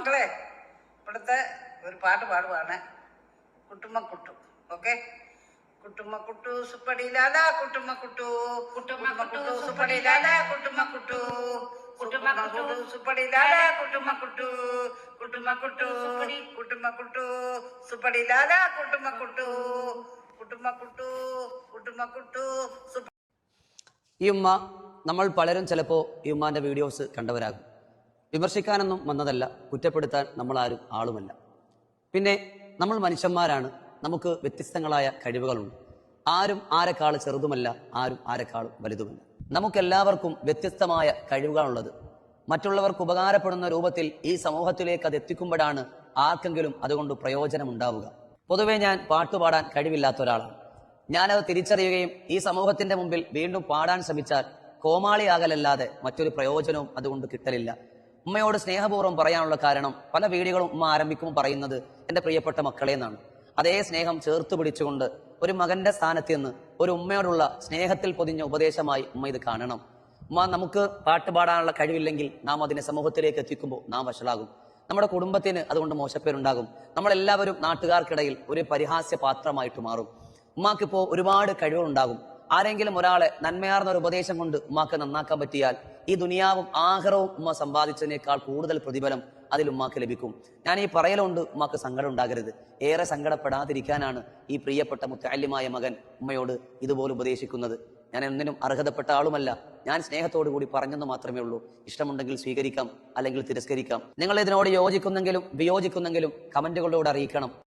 മക്കളെ ഇവിടുത്തെ ഒരു പാട്ട് പാടുവാണ്. കുട്ടുമ്മ കുട്ടു ഓക്കെ? കുട്ടുമ്മ കുട്ടു കുട്ടുമ്മക്കുട്ടു. കുട്ടുമ്മ കുട്ടു കുട്ടുമ്മ കുട്ടു സുപ്പടിയിലാതാ കുട്ടുമ്മ കുട്ടു കുട്ടുമ്മ കുട്ടു കുട്ടുമ്മക്കുട്ടു കുട്ടുമ്മ കുട്ടു കുട്ടുമ്മ കുട്ടു കുട്ടുമ്മ കുട്ടു സുപ്പടിയിലാല കുട്ടുമ്മ കുട്ടു കുട്ടുമ്മ കുട്ടു കുട്ടുമ്മ കുട്ടു സുപ്പ ഈ ഉമ്മ നമ്മൾ പലരും ചിലപ്പോൾ ഈ ഉമ്മാന്റെ വീഡിയോസ് കണ്ടവരാകും. വിമർശിക്കാനൊന്നും വന്നതല്ല കുറ്റപ്പെടുത്താൻ നമ്മളാരും ആളുമല്ല. പിന്നെ നമ്മൾ മനുഷ്യന്മാരാണ് നമുക്ക് വ്യത്യസ്തങ്ങളായ കഴിവുകളുണ്ട്. ആരും ആരെക്കാൾ ചെറുതുമല്ല ആരും ആരെക്കാൾ വലുതുമല്ല. നമുക്കെല്ലാവർക്കും വ്യത്യസ്തമായ കഴിവുകളുള്ളത് മറ്റുള്ളവർക്ക് ഉപകാരപ്പെടുന്ന രൂപത്തിൽ ഈ സമൂഹത്തിലേക്ക് അത് എത്തിക്കുമ്പോഴാണ് ആർക്കെങ്കിലും അതുകൊണ്ട് പ്രയോജനം ഉണ്ടാവുക പൊതുവേ ഞാൻ പാട്ടുപാടാൻ കഴിവില്ലാത്ത ഒരാളാണ്. ഞാനത് തിരിച്ചറിയുകയും ഈ സമൂഹത്തിന്റെ മുമ്പിൽ വീണ്ടും പാടാൻ ശ്രമിച്ചാൽ കോമാളിയാകലല്ലാതെ മറ്റൊരു പ്രയോജനവും അതുകൊണ്ട് കിട്ടലില്ല. ഉമ്മയോട് സ്നേഹപൂർവം പറയാനുള്ള കാരണം പല വീഡിയോകളും ഉമ്മ ആരംഭിക്കുമ്പോൾ പറയുന്നത് എന്റെ പ്രിയപ്പെട്ട മക്കളെ എന്നാണ്. അതേ സ്നേഹം ചേർത്ത് പിടിച്ചുകൊണ്ട് ഒരു മകന്റെ സ്ഥാനത്ത് നിന്ന് ഒരു ഉമ്മയോടുള്ള സ്നേഹത്തിൽ പൊതിഞ്ഞ ഉപദേശമായി ഉമ്മ ഇത് കാണണം. ഉമ്മ നമുക്ക് പാട്ട് പാടാനുള്ള കഴിവില്ലെങ്കിൽ നാം അതിനെ സമൂഹത്തിലേക്ക് എത്തിക്കുമ്പോൾ നാം വഷളാകും. നമ്മുടെ കുടുംബത്തിന് അതുകൊണ്ട് മോശപ്പേരുണ്ടാകും. നമ്മളെല്ലാവരും നാട്ടുകാർക്കിടയിൽ ഒരു പരിഹാസ്യ പാത്രമായിട്ട് മാറും. ഉമ്മാക്കിപ്പോ ഒരുപാട് കഴിവുകളുണ്ടാകും. ആരെങ്കിലും ഒരാളെ നന്മയാർന്ന ഒരു ഉപദേശം കൊണ്ട് ഉമ്മാക്ക് നന്നാക്കാൻ പറ്റിയാൽ ഈ ദുനിയാവും ആഹാരവും ഉമ്മ സമ്പാദിച്ചതിനേക്കാൾ കൂടുതൽ പ്രതിഫലം അതിൽ ഉമ്മാക്ക് ലഭിക്കും. ഞാൻ ഈ പറയലുണ്ട് ഉമ്മാക്ക് സങ്കടം ഉണ്ടാകരുത്. ഏറെ സങ്കടപ്പെടാതിരിക്കാനാണ് ഈ പ്രിയപ്പെട്ട മുത്തല്യമായ മകൻ ഉമ്മയോട് ഇതുപോലെ ഉപദേശിക്കുന്നത്. ഞാൻ എന്തിനും അർഹതപ്പെട്ട ആളുമല്ല. ഞാൻ സ്നേഹത്തോടു കൂടി പറഞ്ഞെന്ന് മാത്രമേ ഉള്ളൂ. ഇഷ്ടമുണ്ടെങ്കിൽ സ്വീകരിക്കാം അല്ലെങ്കിൽ തിരസ്കരിക്കാം. നിങ്ങൾ ഇതിനോട് യോജിക്കുന്നെങ്കിലും വിയോജിക്കുന്നെങ്കിലും കമന്റുകളിലൂടെ അറിയിക്കണം.